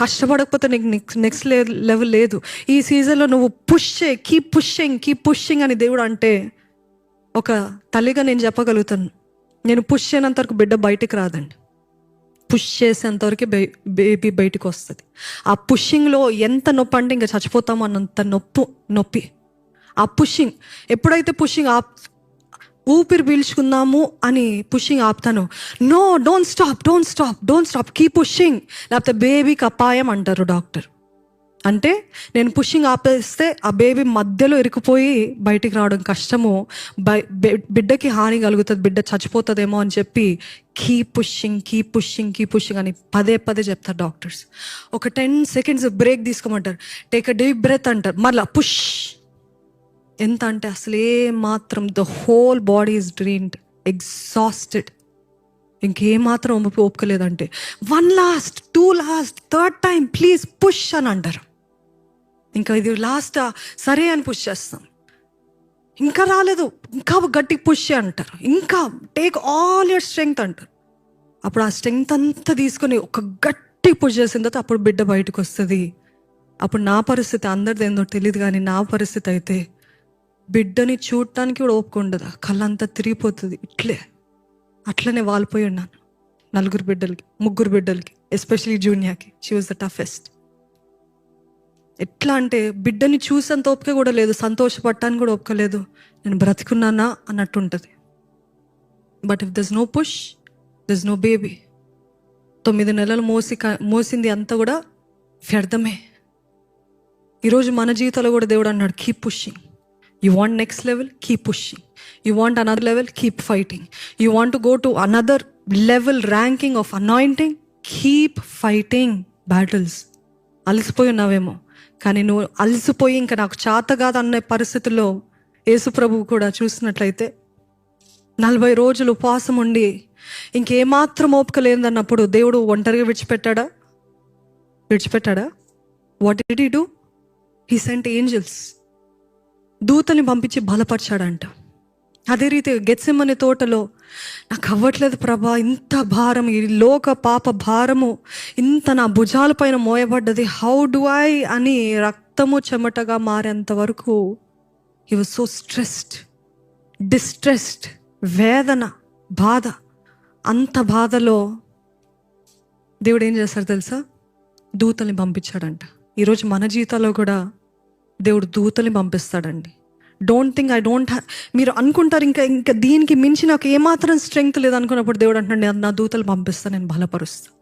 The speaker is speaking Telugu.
కష్టపడకపోతే నీకు నెక్స్ట్ నెక్స్ట్ లెవెల్ లేదు. ఈ సీజన్లో నువ్వు పుష్ చేయి కీప్ పుషింగ్ కీప్ పుషింగ్ అని దేవుడు అంటే ఒక తల్లిగా నేను చెప్పగలుగుతాను. నేను పుష్ చేయనంత వరకు బిడ్డ బయటికి రాదండి. పుష్ చేసేంతవరకు బేబీ బయటకు వస్తుంది. ఆ పుషింగ్లో ఎంత నొప్పి అంటే ఇంకా చచ్చిపోతామో అన్నంత నొప్పు నొప్పి. ఆ పుషింగ్ ఎప్పుడైతే పుషింగ్ ఆ ఊపిరి పీల్చుకుందాము అని pushing ఆపుతాను. No don't stop don't stop don't stop keep pushing లేకపోతే బేబీకి అపాయం అంటారు డాక్టర్. అంటే నేను పుషింగ్ ఆపేస్తే ఆ బేబీ మధ్యలో ఇరుకుపోయి బయటికి రావడం కష్టము. బై బిడ్డకి హాని కలుగుతుంది బిడ్డ చచ్చిపోతుందేమో అని చెప్పి keep pushing keep pushing keep pushing అని పదే పదే చెప్తారు డాక్టర్స్. ఒక టెన్ సెకండ్స్ బ్రేక్ తీసుకోమంటారు. టేక్ అ డీప్ బ్రెత్ అంటారు. మళ్ళీ పుష్ ఎంత అంటే అసలే మాత్రం the whole body is drained exhausted ఇంకేమాత్రం ఓపిక ఒప్పుకోలేదంటే one last two last third time please push అని అంటారు. ఇంకా ఇది లాస్ట్ సరే అని పుష్ చేస్తాం. ఇంకా రాలేదు ఇంకా గట్టి పుష్ అంటారు. ఇంకా టేక్ ఆల్ యువర్ స్ట్రెంగ్త్ అంటారు. అప్పుడు ఆ స్ట్రెంగ్త్ అంతా తీసుకొని ఒక గట్టి పుష్ చేసిన తర్వాత అప్పుడు బిడ్డ బయటకు వస్తుంది అప్పుడు నా పరిస్థితి అందరిది ఏందో తెలియదు కానీ నా పరిస్థితి అయితే బిడ్డని చూడటానికి కూడా ఓపిక ఉండదు. కళ్ళంతా తిరిగిపోతుంది. ఇట్లే. అట్లనే వాలిపోయి ఉన్నాను. నలుగురు బిడ్డలకి ముగ్గురు బిడ్డలకి ఎస్పెషలీ జూనియాకి. షీ వాజ్ ద టఫెస్ట్ ఎట్లా అంటే బిడ్డని చూసేంత ఓపిక కూడా లేదు. సంతోషపడటానికి కూడా ఓపిక లేదు. నేను బ్రతికున్నానా అన్నట్టు ఉంటుంది. But if there's no push there's no baby తొమ్మిది నెలలు మోసి క- మోసింది అంతా కూడా వ్యర్థమే. ఈరోజు మన జీవితంలో కూడా దేవుడు అన్నాడు keep pushing you want next level keep pushing you want another level keep fighting you want to go to another level ranking of anointing keep fighting battles అలసిపోయి ఉన్నావేమో. కానీ నువ్వు అలసిపోయి ఇంకా నాకు చేత కాదు అనే పరిస్థితుల్లో యేసుప్రభువు కూడా చూసినట్లయితే నలభై రోజులు ఉపవాసం ఉండి ఇంకేమాత్రం ఓపిక లేదన్నప్పుడు దేవుడు ఒంటరిగా విడిచిపెట్టాడా? విడిచిపెట్టాడా? What did do he sent angels దూతని పంపించి బలపరిచాడంట. అదే రీతి గెత్సెమ్మని తోటలో నాకు అవ్వట్లేదు ప్రభా ఇంత భారం ఈ లోక పాప భారము ఇంత నా భుజాల పైన మోయబడ్డది హౌ డు ఐ అని రక్తము చెమటగా మారేంత వరకు ఈ వాజ్ సో స్ట్రెస్డ్ డిస్ట్రెస్డ్ వేదన బాధ. అంత బాధలో దేవుడు ఏం చేస్తారు తెలుసా? దూతల్ని పంపించాడంట. ఈరోజు మన జీవితాల్లో కూడా దేవుడు దూతల్ని పంపిస్తాడండి. డోంట్ థింక్ ఐ డోంట్ మీరు అనుకుంటారు ఇంకా ఇంకా దీనికి మించి నాకు ఏమాత్రం స్ట్రెంగ్త్ లేదనుకున్నప్పుడు దేవుడు అంటున్నాడు నా దూతలు పంపిస్తా నేను బలపరుస్తాను